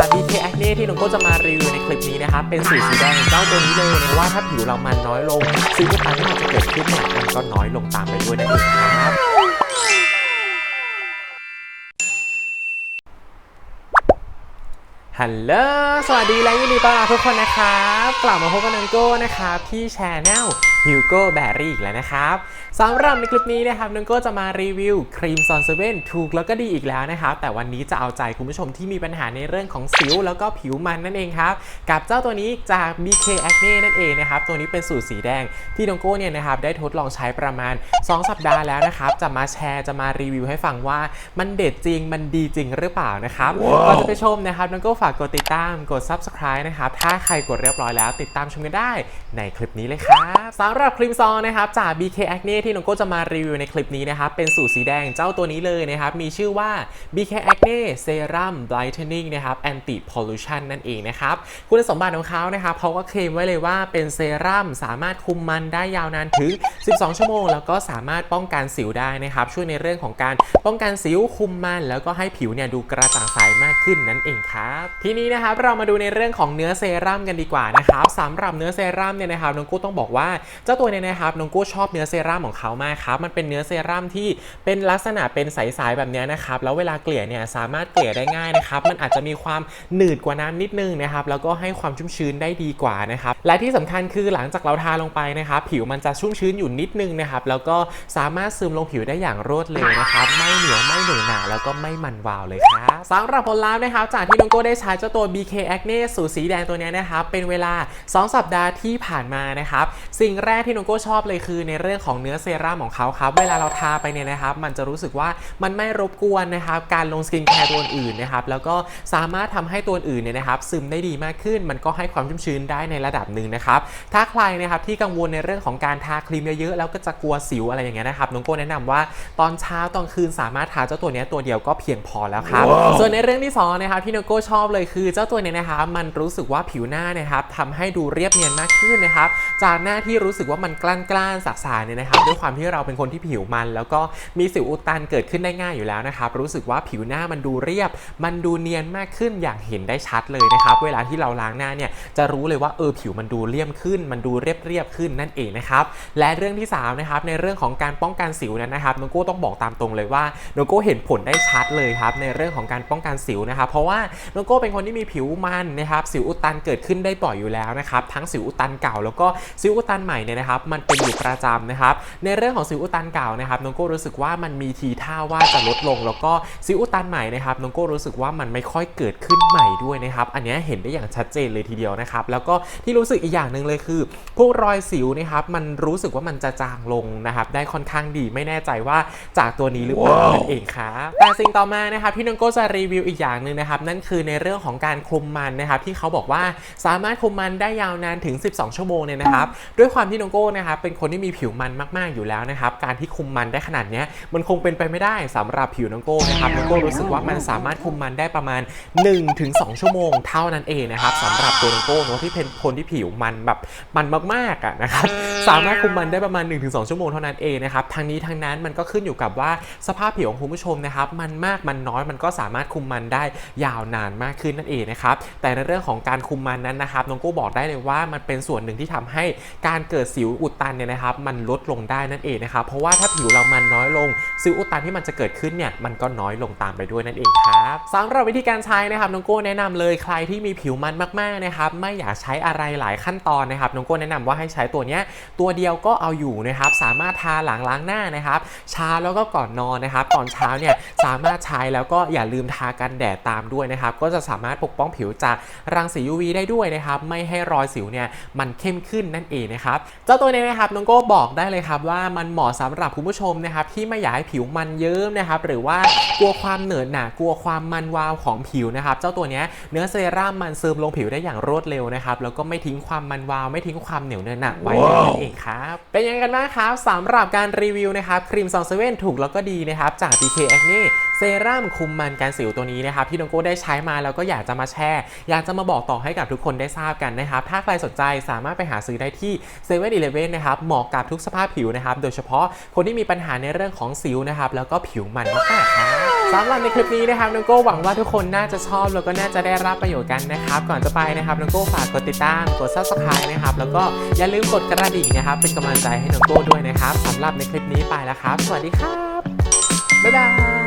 จา BK Acne ที่น้องโก้จะมารีวิวในคลิปนี้นะครับเป็นสูตรสีแดงเจ้าตัวนี้เลยนะว่าถ้าผิวเรามันน้อยลงสิวอุดตันที่มันจะเกิดขึ้นเนี่ยมันก็น้อยลงตามไปด้วยนั่นเองครับฮัลโหล สวัสดีและยินดีต้อนรับทุกคนนะครับ กลับมาพบกับนังโก้นะครับที่แชร์แนล ฮิวโก้แบรี่อีกแล้วนะครับสำหรับในคลิปนี้นะครับนังโก้จะมารีวิวครีมซอนเซเว่นถูกแล้วก็ดีอีกแล้วนะครับแต่วันนี้จะเอาใจคุณผู้ชมที่มีปัญหาในเรื่องของสิว แล้วก็ผิวมันนั่นเองครับ กับเจ้าตัวนี้จาก BK Acne นั่นเองนะครับ ตัวนี้เป็นสูตรสีแดงที่นังโก้เนี่ยนะครับได้ทดลองใช้ประมาณ 2 สัปดาห์แล้วนะครับ จะมาแชร์จะมารีวิวให้ฟังว่ามันเด็ดจริงมันดีจริงหรือเปล่านะครับก่อนจะไปชมนะครับนังโก้ฝากกดติดตามกด subscribe นะครับถ้าใครกดเรียบร้อยแล้ว ติดตามชมกันได้ในคลิปนี้เลยครับสำหรับครีมซองนะครับจาก BK Acne ที่น้องโก้จะมารีวิวในคลิปนี้นะครับเป็นสูตรสีแดงเจ้าตัวนี้เลยนะครับมีชื่อว่า BK Acne Serum Brightening นะครับ Anti Pollution นั่นเองนะครับคุณสมบัติของเขานะครับเขาก็เคลมไว้เลยว่าเป็นเซรั่มสามารถคุมมันได้ยาวนานถึง 12 ชั่วโมง แล้วก็สามารถป้องกันสิวได้นะครับช่วยในเรื่องของการป้องกันสิวคุมมัน แล้วก็ให้ผิวเนี่ยดูกระจ่างใสมากขึ้นนั่นเองครับทีนี้นะครับเรามาดูในเรื่องของเนื้อเซรั่มกันดีกว่านะครับสำหรับเนื้อเซรั่มเนี่ยนะครับน้องกู้ต้องบอกว่าเจ้าตัวเนี่ยนะครับน้องกู้ชอบเนื้อเซรั่มของเขามากครับมันเป็นเนื้อเซรั่มที่เป็นลักษณะเป็นใสๆแบบเนี้ยนะครับแล้วเวลาเกลี่ยเนี่ยสามารถเกลี่ยได้ง่ายนะครับมันอาจจะมีความหนืดกว่าน้ำนิดนึงนะครับแล้วก็ให้ความชุ่มชื้นได้ดีกว่านะครับและที่สำคัญคือหลังจากเราทาลงไปนะครับผิวมันจะชุ่มชื้นอยู่นิดนึงนะครับแล้วก็สามารถซึมลงผิวได้อย่างรวดเร็วนะครับไม่เหนียวไม่เหนอะหนะแล้วก็ไม่มันวาวเลยครับสำหรับผลลัพธ์นะครับจากที่น้องโก้ได้ใช้เจ้าตัว BK Acne สูตรสีแดงตัวเนี้ยนะครับเป็นเวลา 2 สัปดาห์ที่ผ่านมานะครับสิ่งแรกที่น้องโก้ชอบเลยคือในเรื่องของเนื้อเซรั่มของเขาครับ เวลาเราทาไปเนี่ยนะครับ มันจะรู้สึกว่ามันไม่รบกวนนะครับ การลงสกินแคร์ตัวอื่นนะครับ แล้วก็สามารถทำให้ตัวอื่นเนี่ยนะครับ ซึมได้ดีมากขึ้น มันก็ให้ความชุ่มชื้นได้ในระดับหนึ่งนะครับ ถ้าใครนะครับที่กังวลในเรื่องของการทาครีมเยอะๆ แล้วก็จะกลัวสิวอะไรอย่างเงี้ยนะครับน้องโก้แนะนำว่าตอนเช้าตอนคืนสามารถทาเจ้าตัวเนี้ยตัวเดียวก็เพียงพอแล้วครับส่วนในเรื่องที่สองนะครับที่น้องโก้ชอบเลยคือเจ้าตัวเนี้ยนะครับ มันรู้สึกว่าผิวหน้านะครับทำให้ดูเรียบเนียนมากขึ้นนะครับ จากหน้าที่รู้สึกว่ามันกล้านกล้านสักสาเนี่ยนะครับด้วยความที่เราเป็นคนที่ผิวมัน แล้วก็มีสิวอุดตันเกิดขึ้นได้ง่ายอยู่แล้วนะครับรู้สึกว่าผิวหน้ามันดูเรียบ มันดูเนียนมากขึ้นอย่างเห็นได้ชัดเลยนะครับเวลาที่เราล้างหน้าเนี่ยจะรู้เลยว่าเออผิวมันดูเรียบขึ้น มันดูเรียบเรียบขึ้นนั่นเองนะครับและเรื่องที่สามนะครับในเรื่องของการป้องกันสิวนั้นนะครับน้องโก้ต้องบอกตามตรงเลยว่าน้องโก้เห็นผลได้ชัดเลยครับในเรื่องของการป้องกันสิวนะครับเพราะว่าน้องโก้เป็นคนที่มีผิวมันนะครับสิวอุดตันเกิดขึ้นได้บ่อยอยู่แล้วนะครับทั้งสิวอุดตันเก่าแล้วก็สิวอุดตันใหม่เนี่ยนะครับมันเป็นอยู่ประจำนะครับในเรื่องของสิวอุดตันเก่านะครับน้องโก้รู้สึกว่ามันมีทีท่าว่าจะลดลง แล้วก็สิวอุดตันใหม่นะครับน้องโก้รู้สึกว่ามันไม่ค่อยเกิดขึ้นใหม่ด้วยนะครับอันเนี้ยเห็นได้อย่างชัดเจนเลยทีเดียวนะครับแล้วก็ที่รู้สึกอีกอย่างหนึ่งเลยคือ พวกรอยสิวนะครับมันรู้สึกว่ามันจะจางลงนะครับได้ค่อนข้างดีไม่แน่ใจว่าจากตัวนี้หรือเปล่านั่นเองครับแต่สิ่งต่อมานะครับที่น้องโก้จะรีวิวอีกอย่างหนึ่งนะครับนั่นคือในเรื่องของการคุมมันนะครับที่เขาบอกว่าสามารถคุมมันได้ยาวนานถึง 12 ชั่วโมงเนี่ยนะครับด้วยความที่น้องโก้นะครับเป็นคนที่มีผิวมันมากๆอยู่แล้วนะครับการที่คุมมันได้ขนาดนี้มันคงเป็นไปไม่ได้สำหรับผิวน้องโก้นะครับน้องโก้รู้สึกว่ามันสามารถคุมมันได้ประมาณ 1-2 ชั่วโมงเท่านั้นเองนะครับสำหรับตัวน้องโก้เนอะที่เป็นคนที่ผิวมันแบบมันมากๆอะนะครับสามารถคุมมันได้ประมาณ 1-2 ชั่วโมงเท่านั้นเองนะครับทางนี้ทางนั้นมันก็ขึ้นอยู่กับว่าสภาพผิวของคุณผู้ชมนะครับมันมากมันน้อยมันก็สามารถคุมมันได้ยาวนานมากขึ้นนั่นเองนะครับแต่ในเรื่องของการคุมมันนั้นนะครับน้องโก้บอกได้เลยว่ามันเป็นส่วนหนึ่งที่ทำให้การเกิดสิวอุดตันเนี่ยนะครับมันลดลงได้นั่นเองนะครับเพราะว่าถ้าผิวเรามันน้อยลงสิวอุดตันที่มันจะเกิดขึ้นเนี่ยมันก็น้อยลงตามไปด้วยนั่นเองครับสำหรับวิธีการใช้นะครับน้องโก้แนะนำเลยใครที่มีผิวมันมากๆนะครับไม่อยากใช้อะไรหลายขั้นตอนนะครับน้องโก้แนะนำว่าให้ใช้ตัวเนี้ยตัวเดียวก็เอาอยู่นะครับสามารถทาหลังล้างหน้านะครับเช้าแล้วก็ก่อนนอนนะครับตอนเช้าเนี่ยสามารถใช้แล้วก็อย่าลืมทากันแดดตามด้วยนะครับก็จะสามารถปกป้องผิวจากรังสี UV ได้ด้วยนะครับไม่ให้รอยสิวเนี่ยมันเข้มขึ้นนั่นเองนะครับเจ้าตัวนี้นะครับน้องโก้บอกได้เลยครับว่ามันเหมาะสำหรับคุณผู้ชมนะครับที่ไม่อยากให้ผิวมันเยิ้มนะครับหรือว่ากลัวความเหนอะหนากลัวความมันวาวของผิวนะครับเจ้าตัวเนี้ยเนื้อเซรั่มมันซึมลงผิวได้อย่างรวดเร็วนะครับแล้วก็ไม่ทิ้งความมันวาวไม่ทิ้งความเหนียวเนอะหนะไว้เลยนั่นเองครับเป็นยังไงกันบ้างครับสำหรับการรีวิวนะครับครีมซองเซเว่นถูกแล้วก็ดีนะครับจาก BK Acne เซรั่มคุมมันกันสิวตัวนี้นะครับที่น้องโก้ได้ใช้มาแล้วก็อยากจะมาแชร์ อยากจะมาบอกต่อให้กับทุกคนได้ทราบกันนะครับ ถ้าใครสนใจสามารถไปหาซื้อได้ที่7 e เ e ่ e อนะครับเหมาะกับทุกสภาพผิวนะครับ โดยเฉพาะคนที่มีปัญหาในเรื่องของสิวนะครับแล้วก็ผิวมันมากๆครับสำหรับในคลิปนี้นะครับน้องโก้หวังว่าทุกคนน่าจะชอบแล้วก็น่าจะได้รับประโยชน์กันนะครับ ก่อนจะไปนะครับน้องโก้ฝากกดติดตาม กด subscribe นะครับแล้วก็อย่าลืมกดกระดิ่งนะครับ เป็นกำลังใจให้น้องโก้ด้วยนะครับสำหรับในคลิปนี้ไปแล้วครับ สวัสดีครับบ๊ายบาย